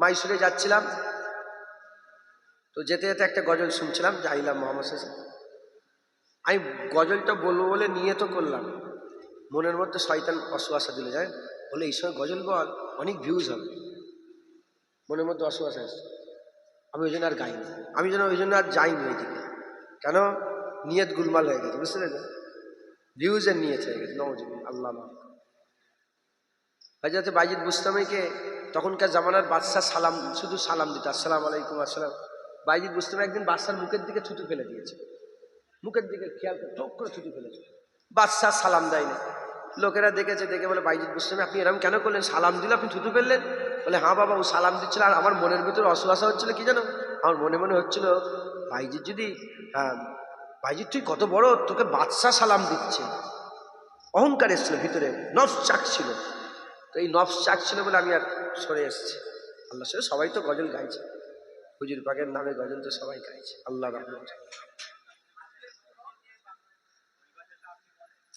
মাইসুরে যাচ্ছিলাম। তো যেতে যেতে একটা গজল শুনছিলাম যাইলাম মোহাম্মদ শেষে আমি গজলটা বলব বলে নিয়ে তো করলাম। মনের মধ্যে শয়তান অসুয়াশা দিল যায় বলে, এই সময় গজল বল, অনেক ভিউজ হবে। মনের মধ্যে অসুয়াশা এসছে। আমি ওই জন্য আর গাইনি। আমি যেন ওই জন্য আর যাইনি ওইদিকে। কেন? নিয়ত গুলমাল হয়ে গেছে, বুঝতে পেরেছেন? ভিউজের নিয়ত হয়ে গেছে। নওয়াজ আল্লাহ হাজরতে বাইজিদ বুস্তামিকে তখনকার জামানার বাদশাহ সালাম, শুধু সালাম দিত, আসসালাম আলাইকুম, আসসালাম। বাইজিদ বুস্তামি একদিন বাদশার মুখের দিকে থুতু ফেলে দিয়েছে। মুখের দিকে খেয়াল করে টোক করে থুতু ফেলেছে। বাদশাহ সালাম দেয়নি। লোকেরা দেখেছে, দেখে বলে বাইজিদ বুস্তামি আপনি এরকম কেন করলেন? সালাম দিলে আপনি থুতু ফেললেন? বলে হ্যাঁ বাবা, ও সালাম দিচ্ছিল আর আমার মনের ভিতরে অসুয়াশা হচ্ছিল কি জানো? আমার মনে মনে হচ্ছিল বাইজিৎ যদি হ্যাঁ বাইজিৎ তুই কত বড়, তোকে বাদশাহ সালাম দিচ্ছে। অহংকার এসেছিল ভিতরে, নফস চাক ছিল তো এই নফস চাচ্ছিল বলে আমি আর সরে এসেছি। আল্লাহ সাথে সবাই তো গজল গাইছে। হুজুর পাকের নামে গজল তো সবাই গাইছে। আল্লাহ রহমত।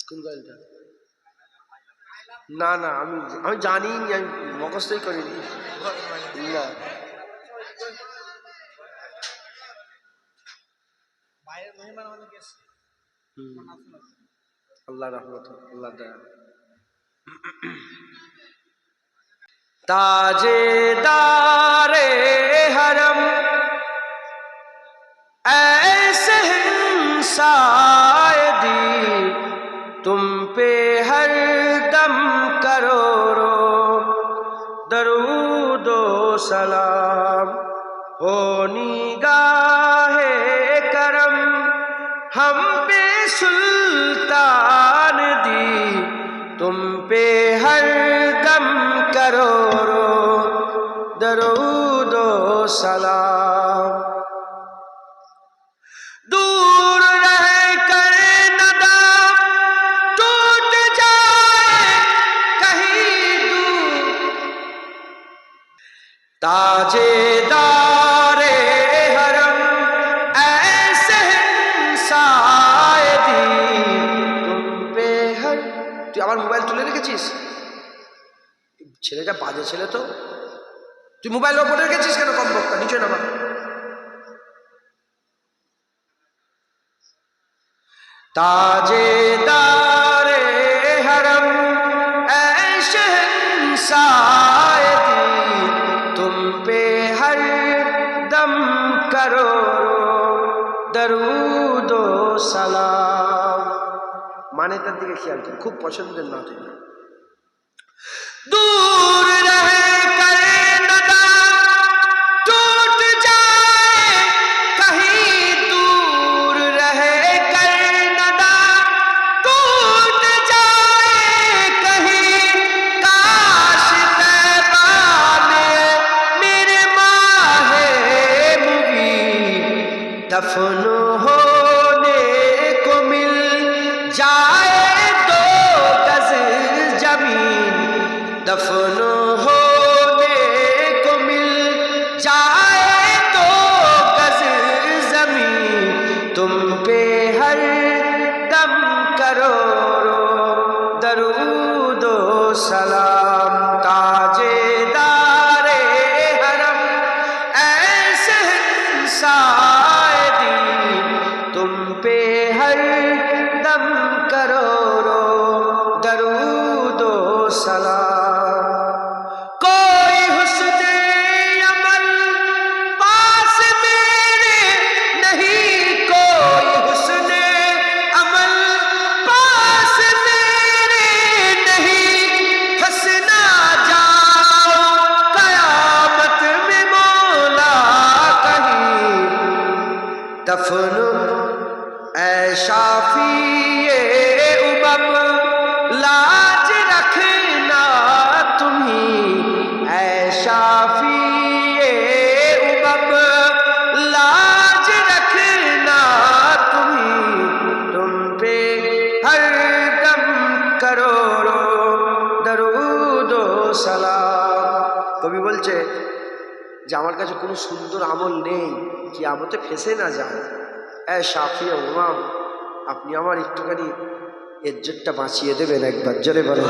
কোন গজলটা? না না আমি আমি জানি আমি মুখস্থই করিনি। না। আল্লাহ রহমত আল্লাহ দয়া। ताजेदारे हरम। ऐसे शायदी तुम पे हर दम करोड़ो दरूदो सलाम, हो निगाहे करम। हम पे सुल्तान दी, तुम पे हर দরুদ সালাম তাজে দারে হরম এসে সায়ে তুম পে হর তুই আমার মোবাইল তুলে রেখেছিস ছেলেটা বাজে ছেলে তো তুই মোবাইল ওপরে রেখেছিস কেন কম বক্তা নিচে নামা ताजेदारे हरम ऐशे शायदी तुम पे हर दम करो दरूदो সালাম মানে তার দিকে খেয়াল করি খুব পছন্দের না তুই दफन होने को मिल जाए दो गज जमीन दफन होने को मिल जाए दो गज जमीन तुम पे हर दम करो दरूदो सलाम ताजेदारे دفن ایشا যে আমার কাছে কোনো সুন্দর আমল নেই কি আমতে ফেসে না যায়। এ সাফিয়া উমাম, আপনি আমার একটুখানি ইজ্জতটা বাঁচিয়ে দেবেন একবার, জোরে বলেন।